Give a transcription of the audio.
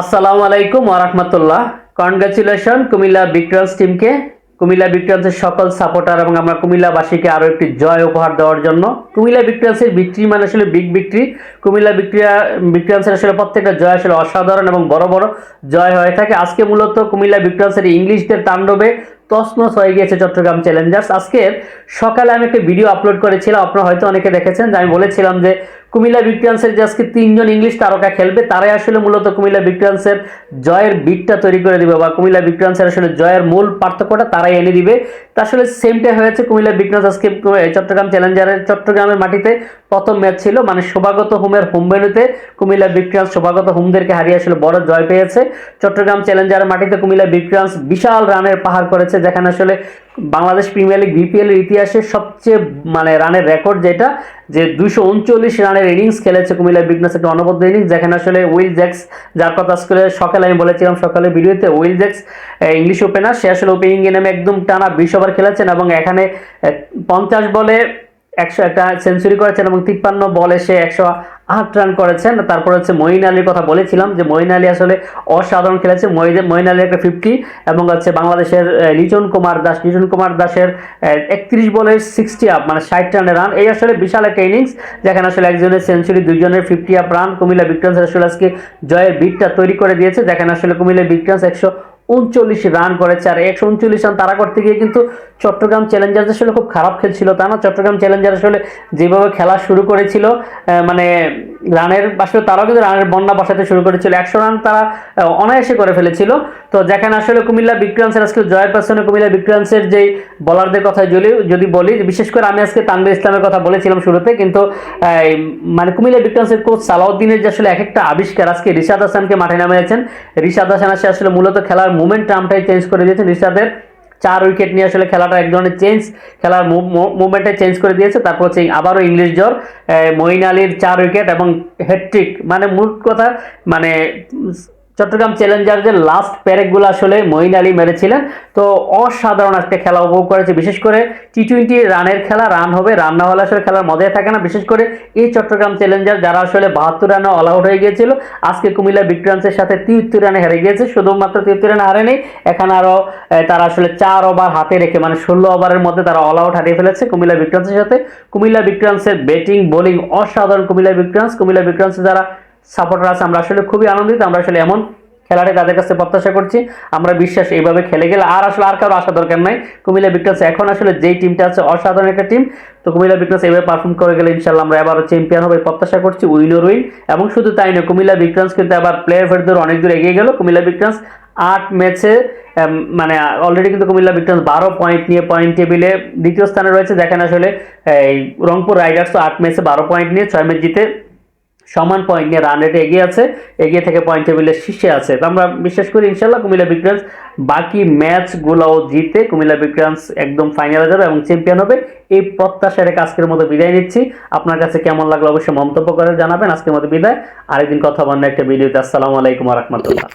আসসালামু আলাইকুম ওরহমতুল্লাহ কনগ্রাচুলেশন কুমিল্লা বিক্রন্স টিমকে কুমিল্লা বিক্রন্সের সকল সাপোর্টার এবং আমরা কুমিল্লাবাসীকে আরও একটি জয় উপহার দেওয়ার জন্য। কুমিল্লা বিক্রন্সের বিক্রি মানে আসলে বিগ বিক্রি কুমিল্লা বিক্রিয়া বিক্রন্সের আসলে প্রত্যেকটা জয় আসলে অসাধারণ এবং বড় বড় জয় হয়ে থাকে। আজকে মূলত কুমিল্লা বিক্রন্সের ইংলিশদের তাণ্ডবে তসনস হয়ে গিয়েছে চট্টগ্রাম চ্যালেঞ্জার্স আজকের সকালে আমি একটা ভিডিও আপলোড করেছিলাম, আপনারা হয়তো অনেকে দেখেছেন যে আমি বলেছিলাম যে কুমিল্লা বিক্রান্সের যে আজকে তিনজন ইংলিশ তারকা খেলবে, তারাই আসলে মূলত কুমিল্লা বিক্রান্সের জয়ের বিটটা তৈরি করে দিবে বা কুমিল্লা বিক্রান্সের আসলে জয়ের মূল পার্থক্যটা তারাই এনে দিবে। তা আসলে সেমটাই হয়েছে, কুমিল্লা বিক্রান্স আজকে চট্টগ্রাম চ্যালেঞ্জারের চট্টগ্রামের মাটিতে প্রথম ম্যাচ ছিল মানে শোভাগত হোমের হোম ভেন্যুতে কুমিল্লা বিক্রান্স শোভাগত হোমদেরকে হারিয়ে আসলে বড় জয় পেয়েছে। চট্টগ্রাম চ্যালেঞ্জারের মাটিতে কুমিল্লা বিক্রান্স বিশাল রানের পাহাড় করেছে, যেখানে আসলে বাংলাদেশ প্রিমিয়ার লিগ বিপিএল এর ইতিহাসে সবচেয়ে মানে রানের রেকর্ড যেটা, যে দুশো উনচল্লিশ রানের ইনিংস খেলেছে কুমিল্লা বিগনাস একটা অনবদ্য ইনিংস যেখানে আসলে উইল জ্যাক্স যার কথা আজকে সকালে আমি বলেছিলাম সকালে ভিডিওতে উইল জ্যাক্স ইংলিশ ওপেনার সে আসলে ওপেনিংয়ে নামে একদম টানা বিশ ওভার খেলেছেন এবং এখানে পঞ্চাশ বলে একশো একটা সেঞ্চুরি করেছেন এবং তিপ্পান্ন বলে সে একশো আট রান করেছেন। তারপর হচ্ছে মঈন আলীর কথা বলেছিলাম যে মঈন আলী আসলে অসাধারণ খেলেছে। মঈন আলীর একটা ফিফটি এবং হচ্ছে বাংলাদেশের লিটন কুমার দাস লিটন কুমার দাসের একত্রিশ বলে সিক্সটি আপ মানে ষাট রানের রান এই আসলে বিশাল একটা ইনিংস যেখানে আসলে একজনের সেঞ্চুরি দুইজনের fifty up run Comilla Victorians আসলে আজকে জয়ের বিটটা তৈরি করে দিয়েছে। যেখানে আসলে কুমিল্লা বিক্রান্স একশো উনচল্লিশ রান করেছে, আর একশো উনচল্লিশ রান তারা করতে গিয়ে কিন্তু চট্টগ্রাম চ্যালেঞ্জার্স আসলে খুব খারাপ খেলছিল। তা না, চট্টগ্রাম চ্যালেঞ্জার আসলে যেভাবে খেলা শুরু করেছিল মানে রানের আসলে তারাও কিন্তু রানের বন্যা বসাতে শুরু করেছিল। একশো রান তারা অনায়াসে করে ফেলেছিল। তো যেখানে আসলে কুমিল্লা বিক্রান্সের আজকে জয়ের পেছনে কুমিল্লা বিক্রান্সের যেই বলারদের কথা যদি যদি বলি, বিশেষ করে আমি আজকে তানভীর ইসলামের কথা বলেছিলাম শুরুতে, কিন্তু মানে কুমিল্লা বিক্রান্সের কোচ সালাউদ্দিনের যে আসলে এক একটা আবিষ্কার, আজকে রিশাদ হাসানকে মাঠে নামিয়েছেন। রিশাদ হাসান আসে আসলে মূলত খেলার মুভমেন্ট টার্মটাই চেঞ্জ করে দিয়েছেন রিশাদের চার উইকেট নিয়ে আসলে খেলাটা এক ধরনের চেঞ্জ খেলার মুভমেন্টে চেঞ্জ করে দিয়েছে। তারপর হচ্ছে আবারও ইংলিশ জ্বর মঈন আলীর চার উইকেট এবং হ্যাট্রিক মানে মূল কথা মানে চট্টগ্রাম চ্যালেঞ্জার্সের লাস্ট প্যারেকগুলো আসলে মঈন আলী মেরেছিলেন। তো অসাধারণ একটা খেলা উপভোগ করেছে। বিশেষ করে টি টোয়েন্টি রানের খেলা রান হবে। রান না হলে আসলে খেলার মজাই থাকে না। বিশেষ করে এই চট্টগ্রাম চ্যালেঞ্জার যারা আসলে বাহাত্তর রানে অল আউট হয়ে গিয়েছিল, আজকে কুমিল্লা বিক্রান্সের সাথে তিহত্তর রানে হেরে গিয়েছে। শুধুমাত্র তিহত্তর রানে হারেনি, এখানে আরও তারা আসলে চার ওভার হাতে রেখে মানে ষোলো ওভারের মধ্যে তারা অল আউট হারিয়ে ফেলেছে কুমিল্লা বিক্রান্সের সাথে। কুমিল্লা বিক্রান্সের ব্যাটিং বোলিং অসাধারণ কুমিল্লা বিক্রান্স কুমিল্লা বিক্রান্সের যারা সাপোর্টার আছে, আমরা আসলে খুবই আনন্দিত, আমরা আসলে এমন খেলাটা তাদের কাছে প্রত্যাশা করছি, আমরা বিশ্বাস এইভাবে খেলে গেলে আর আসলে আর কারও আসা দরকার নাই। কুমিল্লা বিক্রান্স এখন আসলে যেই টিমটা আছে, অসাধারণ একটা টিম তো কুমিল্লা বিক্রান্স এইভাবে পারফর্ম করে গেলে ইনশাল্লাহ আমরা এবারও চ্যাম্পিয়ন হবে, প্রত্যাশা করছি উইন ওর উইন এবং শুধু তাই নয়, কুমিল্লা বিক্রান্স কিন্তু আবার প্লেয়ার ফেরদের অনেক দূর এগিয়ে গেল। কুমিল্লা বিক্রান্স আট ম্যাচে মানে অলরেডি কিন্তু কুমিল্লা বিক্রান্স বারো পয়েন্ট নিয়ে পয়েন্ট টেবিলে দ্বিতীয় স্থানে রয়েছে। যেখানে আসলে, এই রংপুর রাইডার্স তো আট ম্যাচে বারো পয়েন্ট নিয়ে ছয় ম্যাচ জিতে সমান পয়েন্ট নিয়ে রান রেটে এগিয়ে আছে, এগিয়ে থেকে পয়েন্ট টেবিলের শীর্ষে আছে। তো আমরা বিশ্বাস করি ইনশাল্লাহ কুমিল্লা বিক্রান্স বাকি ম্যাচগুলোও জিতে কুমিল্লা বিক্রান্স একদম ফাইনালে যাবে এবং চ্যাম্পিয়ন হবে। এই প্রত্যাশা রেখে আজকের মতো বিদায় নিচ্ছি। আপনার কাছে কেমন লাগল অবশ্যই মন্তব্য করে জানাবেন। আজকের মতো বিদায়। আরেকদিন কথা বন্ধ একটা ভিডিওতে আসসালামু আলাইকুম রহমতুল্লাহ।